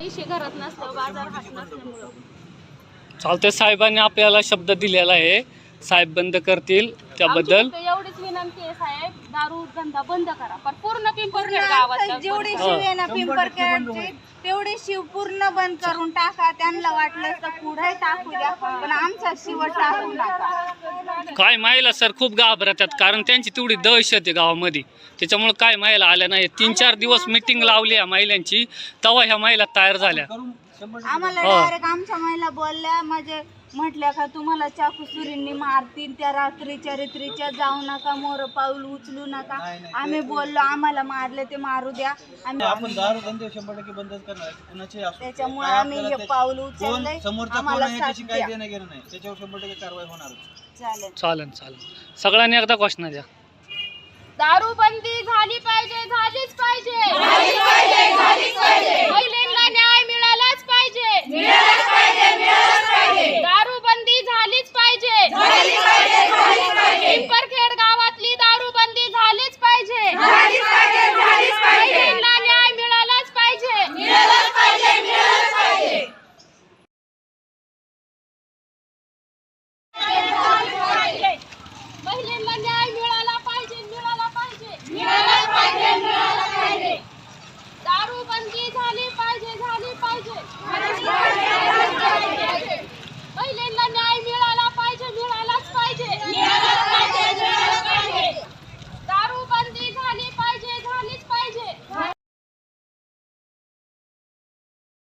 पैसे घरात नसतं बाजार हात नसल्यामुळं. चालतंय साहेबांनी आपल्याला शब्द दिलेला आहे. साहेब बंद करतील त्याबद्दल. आमची फक्त एवढीच विनंती आहे साहेब. दारू धंदा बंद करा. पण पूर्ण गावात जेवढी शिव आहे ना पिंपरखेडची तेवढी शिव पूर्ण बंद करून टाका. त्यांना वाटलं तर पुढे टाकू द्या. पण आमचा शिव टाकू नका. काय महिला सर खूप घाबरतात कारण त्यांची तेवढी दहशत आहे गावामध्ये. त्याच्यामुळे काय महिला आल्या नाही. तीन चार दिवस मिटिंग लावली या महिलांची तेव्हा ह्या महिला तयार झाल्या. आम्हाला हो. डायरेक्ट आमच्या महिला बोलल्या म्हणजे म्हटल्या का तुम्हाला चाकू सुरींनी मारतील त्या रात्रीच्या रित्रीच्या जाऊ नका मोर पाऊल उचलू नका. आम्ही बोललो आम्हाला मारले ते मारू द्या. आम्ही आपण दारू धंदे शंभर टक्के बंदच करणार. कुणाचे त्याच्यामुळे आम्ही हे पाऊल उचललंय. समोरचा कोण आम्हाला आहे साथ त्याची काही द्या. देणं घेणं नाही. त्याच्यावर शंभर टक्के कारवाई होणार. चालेल. चालेल चालेल. सगळ्यांनी एकदा घोषणा द्या. दारू बंदी झाली पाहिजे